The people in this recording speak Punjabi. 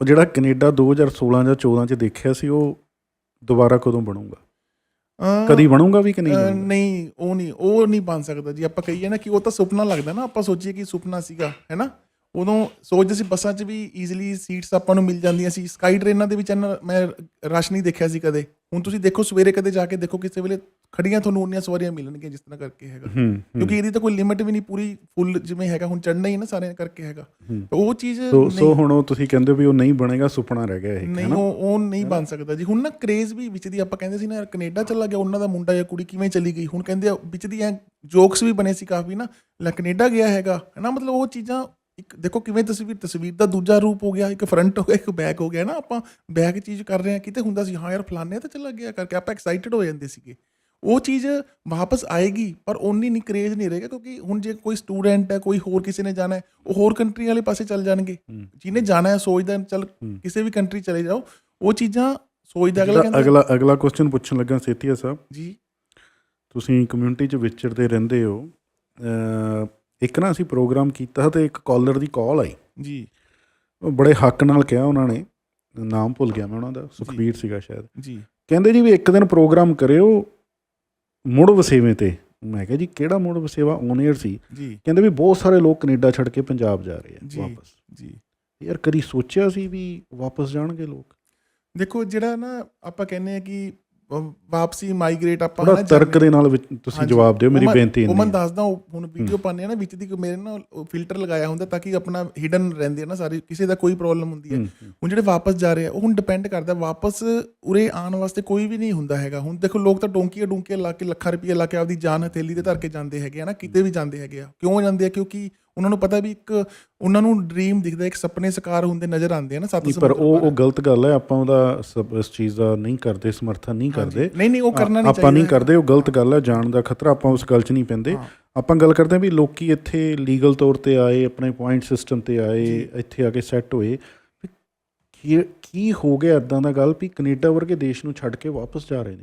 ਉਹ ਜਿਹੜਾ ਕੈਨੇਡਾ 2016 ਜਾਂ 14 ਚ ਦੇਖਿਆ ਸੀ ਉਹ ਦੁਬਾਰਾ ਕਦੋਂ ਬਣੂਗਾ? ਕਦੀ ਬਣੂਗਾ ਵੀ ਕਿ ਨਹੀਂ? ਨਹੀਂ ਉਹ ਨਹੀਂ ਉਹ ਨਹੀਂ ਬਣ ਸਕਦਾ ਜੀ। ਆਪਾਂ ਕਹੀਏ ਨਾ ਕਿ ਉਹ ਤਾਂ ਸੁਪਨਾ ਲੱਗਦਾ ਨਾ ਆਪਾਂ ਸੋਚੀਏ ਕਿ ਸੁਪਨਾ ਸੀਗਾ ਹੈਨਾ ਉਦੋਂ ਸੋਚਦੇ ਸੀ ਬੱਸਾਂ 'ਚ ਵੀ ਈਜ਼ੀਲੀ ਸੀਟਸ ਆਪਾਂ ਨੂੰ ਮਿਲ ਜਾਂਦੀਆਂ ਸੀ। ਸਕਾਈ ਟ੍ਰੇਨਾਂ ਦੇ ਵਿੱਚ ਮੈਂ ਰਸ਼ ਨਹੀਂ ਦੇਖਿਆ ਸੀ ਕਦੇ। ਹੁਣ ਤੁਸੀਂ ਦੇਖੋ ਸਵੇਰੇ ਕਦੇ ਜਾ ਕੇ ਦੇਖੋ ਕਿਸੇ ਵੇਲੇ ਖੜੀਆਂ ਤੁਹਾਨੂੰ ਉਨੀਆਂ ਸਵਾਰੀਆਂ ਮਿਲਣਗੀਆਂ ਜਿਸ ਤਰ੍ਹਾਂ ਕਰਕੇ ਹੈਗਾ। ਕਿਉਂਕਿ ਇਹਦੀ ਤਾਂ ਕੋਈ ਲਿਮਿਟ ਵੀ ਨਹੀਂ ਪੂਰੀ ਫੁੱਲ ਜਿਵੇਂ ਹੈਗਾ ਹੁਣ ਚੜਨਾ ਹੀ ਨਾ ਸਾਰਿਆਂ ਕਰਕੇ ਹੈਗਾ। ਉਹ ਚੀਜ਼ ਸੋ ਹੁਣ ਉਹ ਤੁਸੀਂ ਕਹਿੰਦੇ ਹੋ ਵੀ ਉਹ ਨਹੀਂ ਬਣੇਗਾ ਸੁਪਨਾ ਰਹਿ ਗਿਆ ਇਹ ਨਹੀਂ ਹੈ ਨਾ ਉਹ ਉਹ ਨਹੀਂ ਬਣ ਸਕਦਾ ਜੀ। ਹੁਣ ਨਾ ਕ੍ਰੇਜ਼ ਵੀ ਵਿੱਚ ਦੀ ਆਪਾਂ ਕਹਿੰਦੇ ਸੀ ਨਾ ਯਾਰ ਕੈਨੇਡਾ ਚਲਾ ਗਿਆ ਉਹਨਾਂ ਦਾ ਮੁੰਡਾ ਜਾਂ ਕੁੜੀ ਕਿਵੇਂ ਚਲੀ ਗਈ? ਹੁਣ ਕਹਿੰਦੇ ਆ ਵਿੱਚ ਦੀ ਐ ਜੋਕਸ ਵੀ ਬਣੇ ਸੀ ਕਾਫੀ ਨਾ ਲੈ ਕੈਨੇਡਾ ਗਿਆ ਹੈਗਾ। ਹੈ ਨਾ ਮਤਲਬ ਉਹ ਚੀਜ਼ਾਂ ਇੱਕ ਦੇਖੋ ਕਿਵੇਂ ਤਸਵੀਰ ਤਸਵੀਰ ਦਾ ਦੂਜਾ ਰੂਪ ਹੋ ਗਿਆ ਇੱਕ ਫਰੰਟ ਹੋ ਗਿਆ ਇੱਕ ਬੈਕ ਹੋ ਗਿਆ ਨਾ ਆਪਾਂ ਬੈਕ ਚੀਜ਼ ਕਰ ਰਹੇ ਹਾਂ ਕਿਤੇ ਹੁੰਦਾ ਸੀ ਹਾਂ ਯਾਰ ਫਲਾਣੇ ਤਾਂ ਚਲਾ ਗਿਆ ਕਰਕੇ ਆਪਾਂ ਐਕਸਾਈਟਡ ਹੋ ਜਾਂਦੇ ਸੀਗੇ। ਉਹ ਚੀਜ਼ ਵਾਪਸ ਆਏਗੀ ਪਰ ਓਨੀ ਨਹੀਂ ਕਰੇਜ਼ ਨਹੀਂ ਰਹੇਗਾ ਕਿਉਂਕਿ ਹੁਣ ਜੇ ਕੋਈ ਸਟੂਡੈਂਟ ਹੈ ਕੋਈ ਹੋਰ ਕਿਸੇ ਨੇ ਜਾਣਾ ਹੈ ਉਹ ਹੋਰ ਕੰਟਰੀ ਵਾਲੇ ਪਾਸੇ ਚੱਲ ਜਾਣਗੇ। ਜਿਹਨੇ ਜਾਣਾ ਹੈ ਸੋਚਦਾ ਚੱਲ ਕਿਸੇ ਵੀ ਕੰਟਰੀ ਚਲੇ ਜਾਓ ਉਹ ਚੀਜ਼ਾਂ ਸੋਚਦਾ ਅਗਲਾ ਕਹਿੰਦਾ। ਅਗਲਾ ਅਗਲਾ ਕੁਐਸਚਨ ਪੁੱਛਣ ਲੱਗਾ ਸੇਤੀਆ ਸਾਹਿਬ। ਜੀ। ਤੁਸੀਂ ਕਮਿਊਨਿਟੀ 'ਚ ਵਿਚਰਦੇ ਰਹਿੰਦੇ ਹੋ ਇੱਕ ਨਾ ਅਸੀਂ ਪ੍ਰੋਗਰਾਮ ਕੀਤਾ ਤੇ ਇੱਕ ਕਾਲਰ ਦੀ ਕਾਲ ਆਈ। ਜੀ। ਉਹ ਬੜੇ ਹੱਕ ਨਾਲ ਕਿਹਾ ਉਹਨਾਂ ਨੇ ਨਾਮ ਭੁੱਲ ਗਿਆ ਮੈਂ ਉਹਨਾਂ ਦਾ ਸੁਖਬੀਰ ਸੀਗਾ ਸ਼ਾਇਦ। ਜੀ। ਕਹਿੰਦੇ ਜੀ ਵੀ ਇੱਕ ਦਿਨ ਪ੍ਰੋਗਰਾਮ ਕਰਿਓ ਮੁੜ ਵਸੇਵੇਂ ਤੇ। ਮੈਂ ਕਿਹਾ ਜੀ ਕਿਹੜਾ ਮੁੜ ਵਸੇਵਾ? ਔਨ 에ਅਰ ਸੀ। ਜੀ। ਕਹਿੰਦੇ ਵੀ ਬਹੁਤ ਸਾਰੇ ਲੋਕ ਕੈਨੇਡਾ ਛੱਡ ਕੇ ਪੰਜਾਬ ਜਾ ਰਹੇ ਆ। ਵਾਪਸ। ਜੀ। ਯਾਰ ਕਦੀ ਸੋਚਿਆ ਸੀ ਵੀ ਵਾਪਸ ਜਾਣਗੇ ਲੋਕ? ਦੇਖੋ ਜਿਹੜਾ ਨਾ ਆਪਾਂ ਕਹਿੰਦੇ ਆ ਕਿ ਵਾਪਸੀ ਮਾਈਗ੍ਰੇਟ ਆਪਾਂ ਹਨਾ ਤਰਕ ਦੇ ਨਾਲ ਤੁਸੀਂ। ਜਵਾਬ ਦਿਓ ਮੇਰੀ ਬੇਨਤੀ ਇੰਨੀ ਮੈਂ ਹੈ। ਦੱਸਦਾ ਹੁਣ ਵੀਡੀਓ ਪਾਉਂਦੇ ਆ ਨਾ ਵਿੱਚ ਦੀ ਮੇਰੇ ਨਾ ਫਿਲਟਰ ਲਗਾਇਆ ਹੁੰਦਾ ਤਾਂ ਕਿ ਆਪਣਾ ਹਿਡਨ ਰਹਿੰਦੇ ਆ ਨਾ ਸਾਰੇ ਕਿਸੇ ਦਾ ਕੋਈ ਪ੍ਰੋਬਲਮ ਹੁੰਦੀ ਹੂੰ। ਹੁਣ ਜਿਹੜੇ ਵਾਪਸ ਜਾ ਰਹੇ ਆ ਉਹ ਹੁਣ ਡਿਪੈਂਡ ਕਰਦਾ ਵਾਪਸ ਉਰੇ ਆਉਣ ਵਾਸਤੇ ਕੋਈ ਵੀ ਨਹੀਂ ਹੁੰਦਾ ਹੈਗਾ ਹੁਣ ਦੇਖੋ ਲੋਕ ਤਾਂ ਡੋਂਕੀਆਂ ਡੋਂਕੀਆਂ ਲਾ ਕੇ ਲੱਖਾਂ ਰੁਪਏ ਲਾ ਕੇ ਆਪਦੀ ਜਾਨ ਹਥੇਲੀ ਤੇ ਧਰ ਕੇ ਜਾਂਦੇ ਹੈਗੇ ਆ ਨਾ ਕਿਤੇ ਵੀ ਜਾਂਦੇ ਹੈਗੇ ਆ ਕਿਉਂ ਜਾਂਦੇ ਆ ਕਿਉਂਕਿ ਉਹਨਾਂ ਨੂੰ ਪਤਾ ਵੀ ਇੱਕ ਉਹਨਾਂ ਨੂੰ ਡ੍ਰੀਮ ਦਿਖਦਾ ਇੱਕ ਸੁਪਨੇ ਸਾਕਾਰ ਹੁੰਦੇ ਨਜ਼ਰ ਆਉਂਦੇ ਆ ਨਾ ਸੱਤ ਪਰ ਉਹ। ਉਹ ਗਲਤ ਗੱਲ ਹੈ ਆਪਾਂ ਉਹਦਾ ਇਸ ਚੀਜ਼ ਦਾ ਨਹੀਂ ਕਰਦੇ ਸਮਰਥਨ ਨਹੀਂ। ਕਰਦੇ ਨਹੀਂ ਨਹੀਂ ਉਹ ਕਰਨਾ ਨਹੀਂ ਆਪਾਂ ਨਹੀਂ ਚਾਹੀਦਾ ਕਰਦੇ ਉਹ ਗਲਤ ਗੱਲ ਹੈ ਜਾਣ ਦਾ ਖਤਰਾ ਆਪਾਂ ਉਸ ਗੱਲ 'ਚ ਨਹੀਂ ਪੈਂਦੇ। ਆਪਾਂ ਗੱਲ ਕਰਦੇ ਹਾਂ ਵੀ ਲੋਕੀ ਇੱਥੇ ਲੀਗਲ ਤੌਰ ਤੇ ਆਏ ਆਪਣੇ ਪੁਆਇੰਟ ਸਿਸਟਮ ਤੇ ਆਏ ਇੱਥੇ ਆ ਕੇ ਸੈੱਟ ਹੋਏ ਕੀ ਕੀ ਹੋ ਗਿਆ ਇਦਾਂ ਦਾ ਗੱਲ ਵੀ ਕੈਨੇਡਾ ਵਰਗੇ ਦੇਸ਼ ਨੂੰ ਛੱਡ ਕੇ ਵਾਪਸ ਜਾ ਰਹੇ ਨੇ